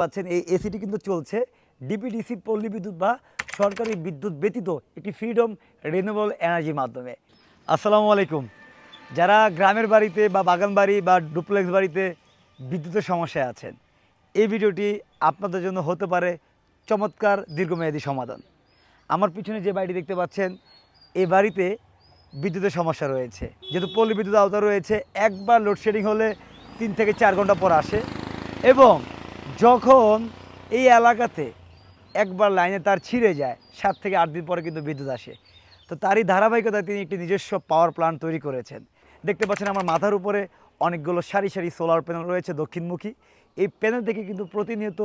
পাচ্ছেন এই এসিটি কিন্তু চলছে। ডিপিডিসি পল্লী বিদ্যুৎ বা সরকারি বিদ্যুৎ ব্যতীত একটি ফ্রিডম রিনিউয়েবল এনার্জির মাধ্যমে। আসসালামু আলাইকুম। যারা গ্রামের বাড়িতে বা বাগান বাড়ি বা ডুপ্লেক্স বাড়িতে বিদ্যুতের সমস্যায় আছেন, এই ভিডিওটি আপনাদের জন্য হতে পারে চমৎকার দীর্ঘমেয়াদী সমাধান। আমার পিছনে যে বাড়িটি দেখতে পাচ্ছেন এই বাড়িতে বিদ্যুতের সমস্যা রয়েছে। যেহেতু পল্লী বিদ্যুৎ আওতা রয়েছে, একবার লোডশেডিং হলে তিন থেকে চার ঘণ্টা পর আসে এবং যখন এই এলাকাতে একবার লাইনে তার ছিঁড়ে যায়, সাত থেকে আট দিন পরে কিন্তু বিদ্যুৎ আসে। তো তারই ধারাবাহিকতায় তিনি একটি নিজস্ব পাওয়ার প্ল্যান্ট তৈরি করেছেন। দেখতে পাচ্ছেন আমার মাথার উপরে অনেকগুলো সারি সারি সোলার প্যানেল রয়েছে দক্ষিণমুখী। এই প্যানেল থেকে কিন্তু প্রতিনিয়ত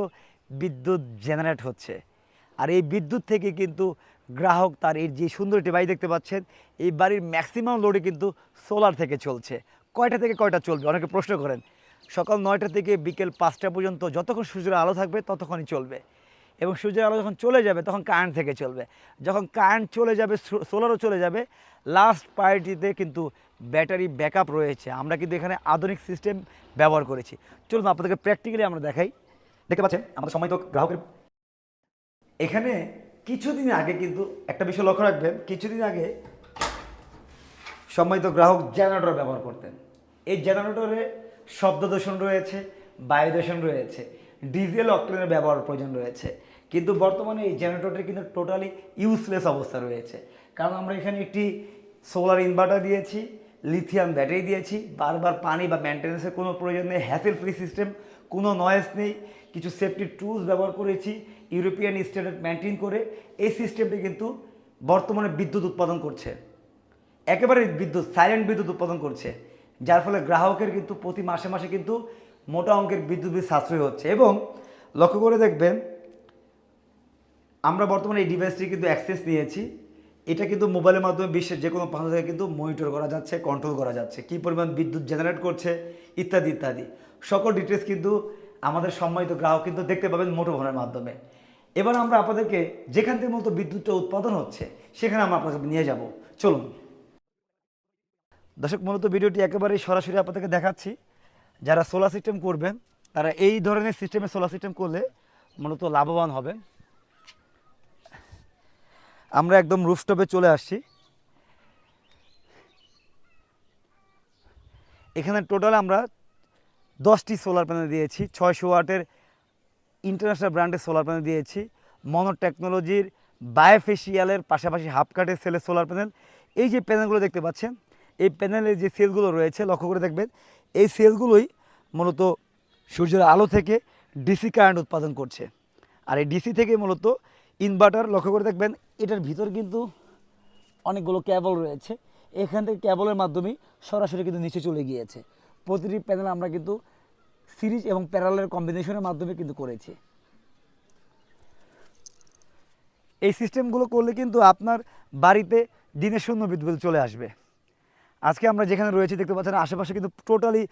বিদ্যুৎ জেনারেট হচ্ছে। আর এই বিদ্যুৎ থেকে কিন্তু গ্রাহক তার এই যে সুন্দর বাড়ি দেখতে পাচ্ছেন, এই বাড়ির ম্যাক্সিমাম লোডে কিন্তু সোলার থেকে চলছে। কয়টা থেকে কয়টা চলবে? অনেকে প্রশ্ন করেন সকাল নয়টা থেকে বিকেল পাঁচটা পর্যন্ত যতক্ষণ সূর্যের আলো থাকবে ততক্ষণই চলবে। এবং সূর্যের আলো যখন চলে যাবে, তখন কারেন্ট থেকে চলবে। যখন কারেন্ট চলে যাবে সোলারও চলে যাবে লাস্ট প্রায়োরিটিতে কিন্তু ব্যাটারি ব্যাকআপ রয়েছে। আমরা কিন্তু এখানে আধুনিক সিস্টেম ব্যবহার করেছি। চলুন আপনাদেরকে প্র্যাকটিক্যালি আমরা দেখাই। দেখতে পাচ্ছেন, আমাদের সময় তো গ্রাহকের এখানে কিছুদিন আগে কিন্তু একটা বিষয় লক্ষ্য রাখবেন, কিছুদিন আগে সম্মানিত গ্রাহক জেনারেটর ব্যবহার করতেন। এই জেনারেটরে শব্দ দূষণ রয়েছে বায়ু দূষণ রয়েছে ডিজেল অক্টেনের ব্যবহার প্রয়োজন রয়েছে। কিন্তু বর্তমানে এই জেনারেটরটি কিন্তু টোটালি ইউজলেস অবস্থা রয়েছে। কারণ আমরা এখানে একটি সোলার ইনভার্টার দিয়েছি লিথিয়াম ব্যাটারি দিয়েছি, বারবার পানি বা মেনটেন্যান্সের কোনো প্রয়োজন নেই হ্যাসেল ফ্রি সিস্টেম কোনো নয়েস নেই, কিছু সেফটি টুলস ব্যবহার করেছি ইউরোপিয়ান স্ট্যান্ডার্ড মেনটেন করে, এই সিস্টেমটি কিন্তু বর্তমানে বিদ্যুৎ উৎপাদন করছে। একেবারে বিদ্যুৎ সাইলেন্ট বিদ্যুৎ উৎপাদন করছে। যার ফলে গ্রাহকের কিন্তু প্রতি মাসে মাসে কিন্তু মোটা অঙ্কের বিদ্যুৎ বিল সাশ্রয় হচ্ছে। এবং লক্ষ্য করে দেখবেন, আমরা বর্তমানে এই ডিভাইসটি কিন্তু অ্যাক্সেস নিয়েছি। এটা কিন্তু মোবাইলের মাধ্যমে বিশ্বের যে কোনো প্রান্ত থেকে কিন্তু মনিটর করা যাচ্ছে কন্ট্রোল করা যাচ্ছে। কী পরিমাণ বিদ্যুৎ জেনারেট করছে, ইত্যাদি ইত্যাদি। সকল ডিটেলস কিন্তু আমাদের সম্মানিত গ্রাহক কিন্তু দেখতে পাবেন মোটোফোনের মাধ্যমে। এবার আমরা আপনাদেরকে যেখান থেকে মূলত বিদ্যুৎটা উৎপাদন হচ্ছে, সেখানে আমরা আপনাদের নিয়ে যাব। চলুন। দর্শক, মূলত ভিডিওটি একেবারেই সরাসরি আপনাদেরকে দেখাচ্ছি। যারা সোলার সিস্টেম করবেন, তারা এই ধরনের সিস্টেমে সোলার সিস্টেম করলে মূলত লাভবান হবেন। আমরা একদম রুফটপে চলে আসছি। এখানে টোটাল আমরা দশটি সোলার প্যানেল দিয়েছি, ছয়শো ওয়াটের ইন্টারন্যাশনাল ব্র্যান্ডের সোলার প্যানেল দিয়েছি। মনো টেকনোলজির বায়োফেশিয়ালের পাশাপাশি হাফ কাটের সেলের সোলার প্যানেল এই যে প্যানেলগুলো দেখতে পাচ্ছেন এই প্যানেলের যে সেলগুলো রয়েছে, লক্ষ্য করে দেখবেন, এই সেলগুলোই মূলত সূর্যের আলো থেকে ডিসি কারেন্ট উৎপাদন করছে। আর এই ডিসি থেকে মূলত ইনভার্টার লক্ষ্য করে দেখবেন, এটার ভিতর কিন্তু অনেকগুলো ক্যাবল রয়েছে। এখান থেকে ক্যাবলের মাধ্যমেই সরাসরি কিন্তু নিচে চলে গিয়েছে। প্রতিটি প্যানেল আমরা কিন্তু সিরিজ এবং প্যারালের কম্বিনেশনের মাধ্যমে কিন্তু করেছি। এই সিস্টেমগুলো করলে কিন্তু আপনার বাড়িতে দিনের শূন্য বিদ্যুৎ চলে আসবে। আজকে আমরা যেখানে রয়েছি দেখতে পাচ্ছেন আশেপাশে কিন্তু টোটালি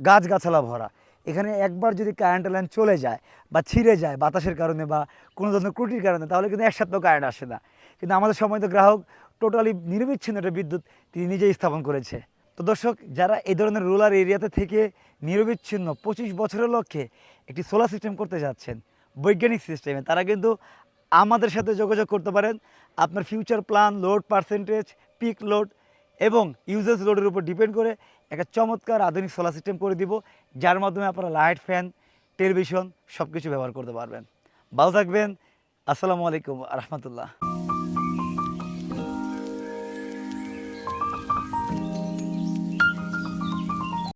গাছগাছালা ভরা। এখানে একবার যদি কারেন্ট লাইন চলে যায় বা ছিঁড়ে যায় বাতাসের কারণে বা কোনো ধরনের ত্রুটির কারণে, তাহলে কিন্তু এক সপ্তাহ কারেন্ট আসে না। কিন্তু আমাদের সময় তো গ্রাহক টোটালি নিরবিচ্ছিন্ন একটা বিদ্যুৎ তিনি নিজেই স্থাপন করেছে। তো দর্শক, যারা এই ধরনের রুরাল এরিয়াতে থেকে নিরবিচ্ছিন্ন পঁচিশ বছরের লক্ষ্যে একটি সোলার সিস্টেম করতে যাচ্ছেন, বৈজ্ঞানিক সিস্টেমে তারা কিন্তু আমাদের সাথে যোগাযোগ করতে পারেন। আপনার future plan load percentage peak load এবং ইউজেস লোডের উপর ডিপেন্ড করে একটা চমৎকার আধুনিক সোলার সিস্টেম করে দিব, যার মাধ্যমে আপনারা লাইট ফ্যান টেলিভিশন সব কিছু ব্যবহার করতে পারবেন। ভালো থাকবেন। আসসালামু আলাইকুম রহমতুল্লাহ।